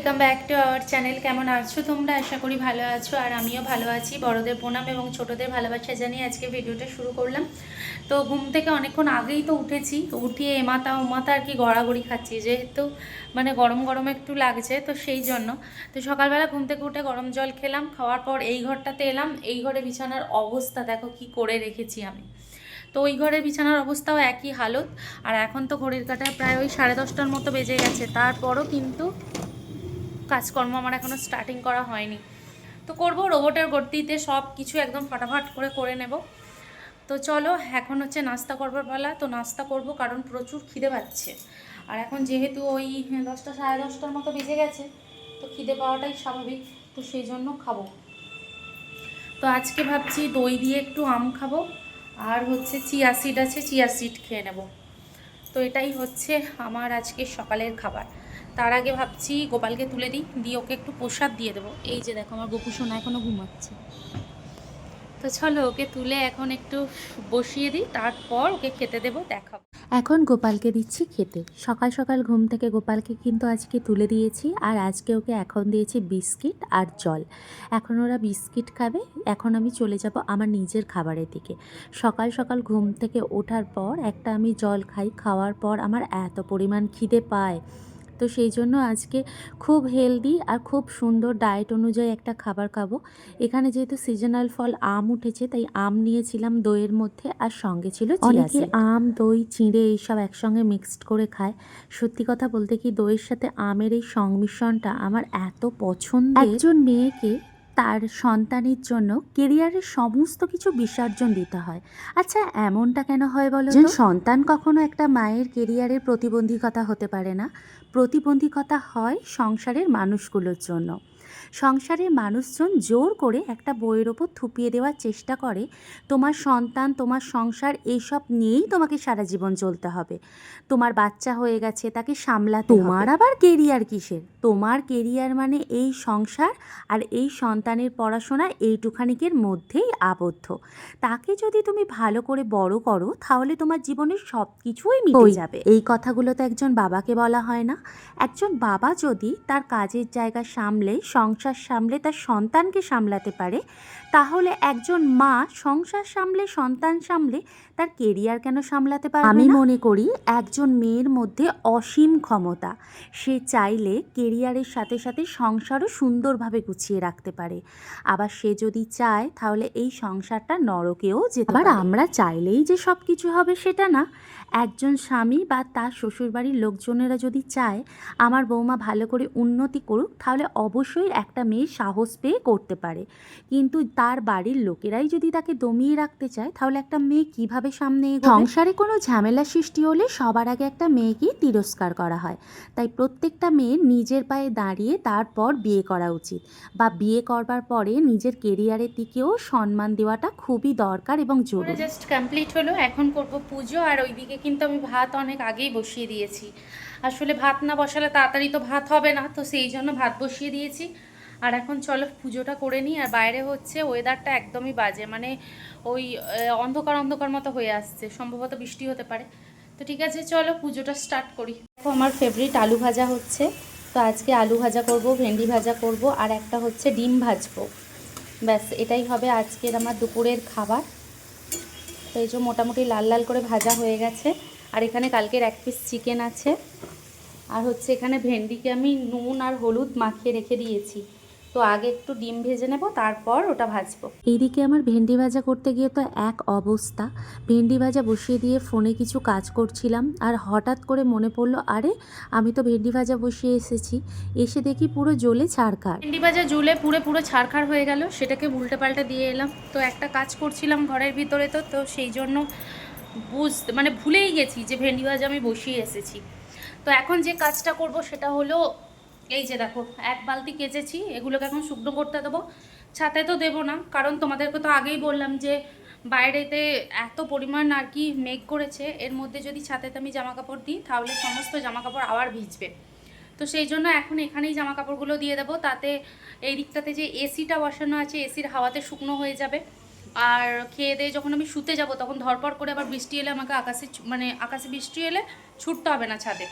Welcome back to our channel. কেমন আছো তোমরা? আশা করি ভালো আছো। আর আমিও ভালো আছি। বড়দের প্রণাম এবং ছোটদের ভালোবাসা জানিয়ে আজকে ভিডিওটা শুরু করলাম। তো ঘুম থেকে অনেকক্ষণ আগেই তো উঠেছি। উঠিয়ে এমাতা ওমাতা আর কি গড়াগড়ি খাচ্ছি। যেহেতু মানে গরম গরম একটু লাগছে, তো সেই জন্য। তো সকালবেলা ঘুম থেকে উঠে গরম জল খেলাম। খাওয়ার পর এই ঘরটাতে এলাম। এই ঘরে বিছানার অবস্থা দেখো কি করে রেখেছি আমি। তো ওই ঘরের বিছানার অবস্থাও একই হালত। আর এখন তো ঘড়ির কাটায় প্রায় ওই সাড়ে দশটার মতো বেজে গেছে। তারপরও কিন্তু কাজকর্ম আমার এখনও স্টার্টিং করা হয়নি। তো করব রোবটের গতিতে সব কিছু একদম ফাটাফাট করে করে নেব। তো চলো, এখন হচ্ছে নাস্তা করবার পালা। তো নাস্তা করব কারণ প্রচুর খিদে পাচ্ছে। আর এখন যেহেতু ওই দশটা, সাড়ে দশটার মতো বেজে গেছে, তো খিদে পাওয়াটাই স্বাভাবিক। তো সেই জন্য খাব। তো আজকে ভাবছি দই দিয়ে একটু আম খাব, আর হচ্ছে চিয়া সিড আছে, চিয়া সিড খেয়ে নেব। তো এটাই হচ্ছে আমার আজকে সকালের খাবার। তার আগে ভাবছি গোপালকে তুলে দিই, দিয়ে ওকে একটু প্রসাদ দিয়ে দেবো। এই যে দেখো, আমার গোপু সোনা এখনও ঘুমাচ্ছে। তো চলো, ওকে তুলে এখন একটু বসিয়ে দিই, তারপর ওকে খেতে দেবো দেখাবো এখন গোপালকে দিচ্ছি খেতে। সকাল সকাল ঘুম থেকে গোপালকে কিন্তু আজকে তুলে দিয়েছি, আর আজকে ওকে এখন দিয়েছি বিস্কিট আর জল। এখন ওরা বিস্কিট খাবে, এখন আমি চলে যাব আমার নিজের খাবারের দিকে। সকাল সকাল ঘুম থেকে ওঠার পর একটা আমি জল খাই, খাওয়ার পর আমার এত পরিমাণ খিদে পায়। তো সেই জন্য আজকে খুব হেলদি আর খুব সুন্দর ডায়েট অনুযায়ী একটা খাবার খাব। এখানে যেহেতু সিজনাল ফল আম উঠেছে তাই আম নিয়েছিলাম দইয়ের মধ্যে আর সঙ্গে ছিল অনেকে আম দই চিঁড়ে এইসব একসঙ্গে মিক্সড করে খায়। সত্যি কথা বলতে কি দইয়ের সাথে আমের এই সংমিশ্রণটা আমার এত পছন্দ একজন মেয়েকে তার সন্তানের জন্য কেরিয়ারের সমস্ত কিছু বিসর্জন দিতে হয়। আচ্ছা এমনটা কেন হয় বলো সন্তান কখনো একটা মায়ের কেরিয়ারের প্রতিবন্ধকতা হতে পারে না। প্রতিবন্ধকতা হয় সংসারের মানুষগুলোর জন্য। সংসারের মানুষজন জোর করে একটা বইয়ের ওপর থুপিয়ে দেওয়ার চেষ্টা করে তোমার সন্তান তোমার সংসার এইসব নিয়েই তোমাকে সারা জীবন চলতে হবে। তোমার বাচ্চা হয়ে গেছে তাকে সামলাতে তোমার আবার কেরিয়ার কিসের? তোমার কেরিয়ার মানে এই সংসার আর এই সন্তানের পড়াশোনা এইটুখানিকের মধ্যেই আবদ্ধ। তাকে যদি তুমি ভালো করে বড় করো তাহলে তোমার জীবনের সব কিছুই মিটে যাবে। এই কথাগুলো তো একজন বাবাকে বলা হয় না। একজন বাবা যদি তার কাজের জায়গা সামলে সংসার সামলে তার সন্তানকে সামলাতে পারে তাহলে একজন মা সংসার সামলে সন্তান সামলে তার কেরিয়ার কেন সামলাতে পারে আমি মনে করি একজন মেয়ের মধ্যে অসীম ক্ষমতা। সে চাইলে কেরিয়ারের সাথে সাথে সংসারও সুন্দরভাবে গুছিয়ে রাখতে পারে। আবার সে যদি চায় তাহলে এই সংসারটা নরকেও যেতে আবার আমরা চাইলেই যে সব কিছু হবে সেটা না। একজন স্বামী বা তার শ্বশুরবাড়ির লোকজনেরা যদি চায় আমার বৌমা ভালো করে উন্নতি করুক তাহলে অবশ্যই একটা মেয়ে সাহস পেয়ে করতে পারে। কিন্তু তার বাড়ির লোকেরাই যদি তাকে দমিয়ে রাখতে চায় তাহলে একটা মেয়ে কীভাবে সামনে সংসারে কোনো ঝামেলা সৃষ্টি হলে সবার আগে একটা মেয়েকেই তিরস্কার করা হয়। তাই প্রত্যেকটা মেয়ে নিজের পায়ে দাঁড়িয়ে তারপর বিয়ে করা উচিত বা বিয়ে করবার পরে নিজের কেরিয়ারের দিকেও সম্মান দেওয়াটা খুবই দরকার এবং জরুরি। জাস্ট কমপ্লিট হলো এখন করব পুজো আর ওইদিকে কিন্তু আমি ভাত অনেক আগেই বসিয়ে দিয়েছি। আসলে ভাত না বসালে তাড়াতাড়ি তো ভাত হবে না, তো সেই জন্য ভাত বসিয়ে দিয়েছি। আর এখন চলো পুজোটা করে নিই, আর বাইরে হচ্ছে ওয়েদারটা একদমই বাজে মানে ওই অন্ধকার অন্ধকার মতো হয়ে আসছে, সম্ভবত বৃষ্টি হতে পারে। তো ঠিক আছে, চলো পুজোটা স্টার্ট করি। দেখো আমার ফেভারিট আলু ভাজা হচ্ছে, তো আজকে আলু ভাজা করব, ভেন্ডি ভাজা করব, আর একটা হচ্ছে ডিম ভাজবো। ব্যাস, এটাই হবে আজকের আমার দুপুরের খাবার। তো এই যে মোটামুটি লাল লাল করে ভাজা হয়ে গেছে। আর এখানে কালকের এক পিস চিকেন আছে। আর হচ্ছে এখানে ভেন্ডিকে আমি নুন আর হলুদ মাখিয়ে রেখে দিয়েছি। তো আগে একটু ডিম ভেজে নেব তারপর ওটা ভাজবো। এইদিকে আমার ভেন্ডি ভাজা করতে গিয়ে তো এক অবস্থা। ভেন্ডি ভাজা বসিয়ে দিয়ে ফোনে কিছু কাজ করছিলাম আর হঠাৎ করে মনে পড়ল আরে আমি তো ভেন্ডি ভাজা বসিয়ে এসেছি। এসে দেখি পুরো জ্বলে ছাড়কার ভেন্ডি ভাজা জুলে পুরো পুরো ছাড়খাড় হয়ে গেল সেটাকে উল্টে পাল্টে দিয়ে এলাম। তো একটা কাজ করছিলাম ঘরের ভিতরে তো তো সেই জন্য বুঝতে মানে ভুলেই গেছি যে ভেন্ডি ভাজা আমি বসিয়ে এসেছি। তো এখন যে কাজটা করব সেটা হলো, এই যে দেখো, এক বালতি কেচেছি, এগুলোকে এখন শুকনো করতে দেবো। ছাতে তো দেবো না, কারণ তোমাদেরকে তো আগেই বললাম যে বাইরেতে এত পরিমাণ আর কি মেঘ করেছে, এর মধ্যে যদি ছাতেতে আমি জামা কাপড় দিই, তাহলে সমস্ত জামা কাপড় আবার ভিজবে। তো সেই জন্য এখন এখানেই জামা কাপড়গুলো দিয়ে দেবো, তাতে এই দিকটাতে যে এসিটা বসানো আছে এসির হাওয়াতে শুকনো হয়ে যাবে। আর খেয়ে দিয়ে যখন আমি শুতে যাব, তখন ধরপড় করে আবার বৃষ্টি এলে আমাকে আকাশে মানে আকাশে বৃষ্টি এলে ছুটতে হবে না ছাদে।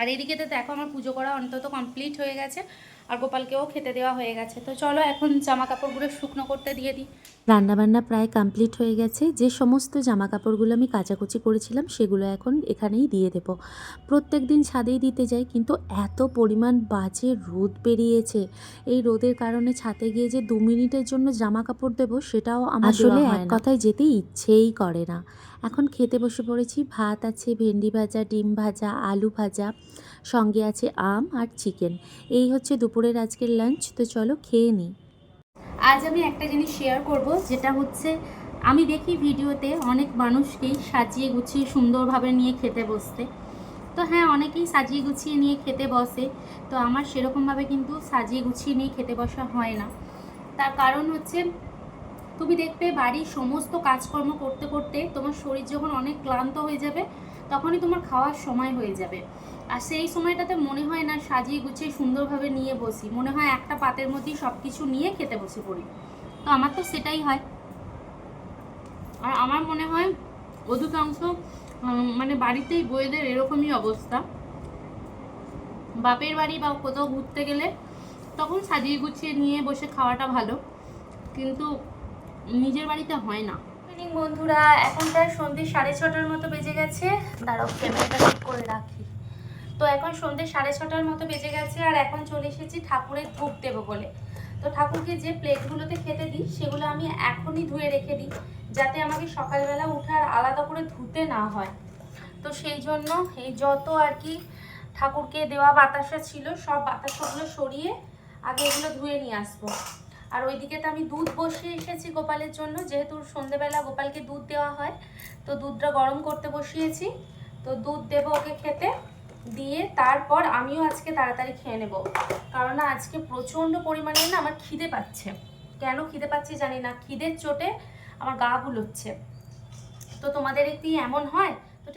আর এদিকে তো দেখো আমার পুজো করা অন্তত কমপ্লিট হয়ে গেছে। আর গোপালকেও খেতে দেওয়া হয়ে গেছে। তো চলো এখন জামা কাপড়গুলো শুকনো করতে দিয়ে দিই। রান্নাবান্না প্রায় কমপ্লিট হয়ে গেছে। যে সমস্ত জামা কাপড়গুলো আমি কাচাকুচি করেছিলাম সেগুলো এখন এখানেই দিয়ে দেব। প্রত্যেক দিন ছাদেই দিতে যাই কিন্তু এত পরিমাণ বাজে রোদ বেরিয়েছে। এই রোদের কারণে ছাদে গিয়ে যে দু মিনিটের জন্য জামা কাপড় দেবো সেটাও আমার আসলে এক কথায় যেতে ইচ্ছেই করে না। এখন খেতে বসে পড়েছি। ভাত আছে ভেন্ডি ভাজা ডিম ভাজা আলু ভাজা। সঙ্গে আছে আম আর চিকেন। এই হচ্ছে দুপুরের আজকের লাঞ্চ তো চলো খেয়ে নিই আজ আমি একটা জিনিস শেয়ার করব, যেটা হচ্ছে আমি দেখি ভিডিওতে অনেক মানুষকেই সাজিয়ে গুছিয়ে সুন্দরভাবে নিয়ে খেতে বসতে। তো হ্যাঁ অনেকেই সাজিয়ে গুছিয়ে নিয়ে খেতে বসে, তো আমার সেরকমভাবে কিন্তু সাজিয়ে গুছিয়ে নিয়ে খেতে বসা হয় না। তার কারণ হচ্ছে, তুমি দেখবে বাড়ির সমস্ত কাজকর্ম করতে করতে তোমার শরীর যখন অনেক ক্লান্ত হয়ে যাবে, তখনই তোমার খাওয়ার সময় হয়ে যাবে। আর সেই সময়টাতে মনে হয় না সাজিয়ে গুছিয়ে সুন্দরভাবে নিয়ে বসি। মনে হয় একটা পাতের মধ্যেই সব কিছু নিয়ে খেতে বসে পড়ি। তো আমার তো সেটাই হয়। আর আমার মনে হয় অধিকাংশ মানে বাড়িতেই বইয়েদের এরকমই অবস্থা। বাপের বাড়ি বা কোথাও ঘুরতে গেলে তখন সাজিয়ে গুছিয়ে নিয়ে বসে খাওয়াটা ভালো। কিন্তু নিজের বাড়িতে হয় না। বন্ধুরা। এখন প্রায় সন্ধ্যে সাড়ে ছটার মতো বেজে গেছে। দাঁড়াও ক্যামেরাটা ঠিক করে রাখি। তো এখন সন্ধ্যে সাড়ে ছটার মতো বেজে গেছে আর এখন চলে এসেছি ঠাকুরের ধূপ দেবো বলে। তো ঠাকুরকে যে প্লেটগুলোতে খেতে দিই, সেগুলো আমি এখনই ধুয়ে রেখে দিই, যাতে আমাকে সকালবেলা উঠে আর আলাদা করে ধুতে না হয়। তো সেই জন্য এই যত আর কি ঠাকুরকে দেওয়া বাতাসা ছিল, সব বাতাসাগুলো সরিয়ে আগে এগুলো ধুয়ে নিয়ে আসব। আর ওইদিকে তো আমি দুধ বসিয়ে এসেছি গোপালের জন্য, যেহেতু সন্ধেবেলা গোপালকে দুধ দেওয়া হয়, তো দুধটা গরম করতে বসিয়েছি। তো দুধ দেবো ওকে খেতে। দিয়ে তারপর আমিও আজকে তাড়াতাড়ি খেয়ে নেব। কারণ আজকে প্রচণ্ড পরিমাণে না আমার খিদে পাচ্ছে। কেন খিদে পাচ্ছে জানি না। খিদের চোটে আমার গা গুলোচ্ছে। তো তোমাদের কি এমন হয়?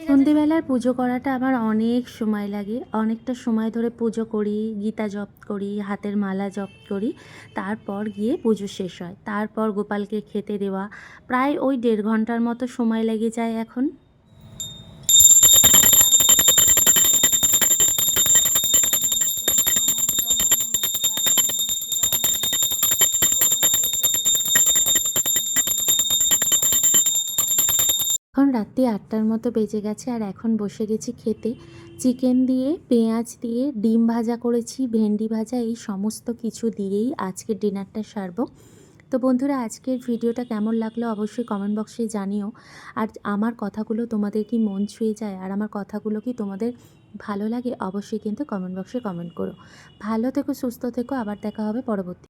সন্ধেবেলার পুজো করাটা আমার অনেক সময় লাগে। অনেকটা সময় ধরে পুজো করি, গীতা জপ করি, হাতের মালা জপ করি। তারপর গিয়ে পুজো শেষ হয়। তারপর গোপালকে খেতে দেওয়া। প্রায় ওই দেড় ঘণ্টার মতো সময় লেগে যায় এখন। রাত্রি আটটার মতো বেজে গেছে আর এখন বসে গেছি খেতে। চিকেন দিয়ে, পেঁয়াজ দিয়ে, ডিম ভাজা করেছি, ভেন্ডি ভাজা, এই সমস্ত কিছু দিয়েই আজকের ডিনারটা সারবো। তো বন্ধুরা, আজকের ভিডিওটা কেমন লাগল অবশ্যই কমেন্ট বক্সে জানিও। আর আমার কথাগুলো তোমাদের কি মন ছুঁয়ে যায় আর আমার কথাগুলো কি তোমাদের ভালো লাগে অবশ্যই কিন্তু কমেন্ট বক্সে কমেন্ট করো। ভালো থেকো, সুস্থ থেকো, আবার দেখা হবে পরবর্তী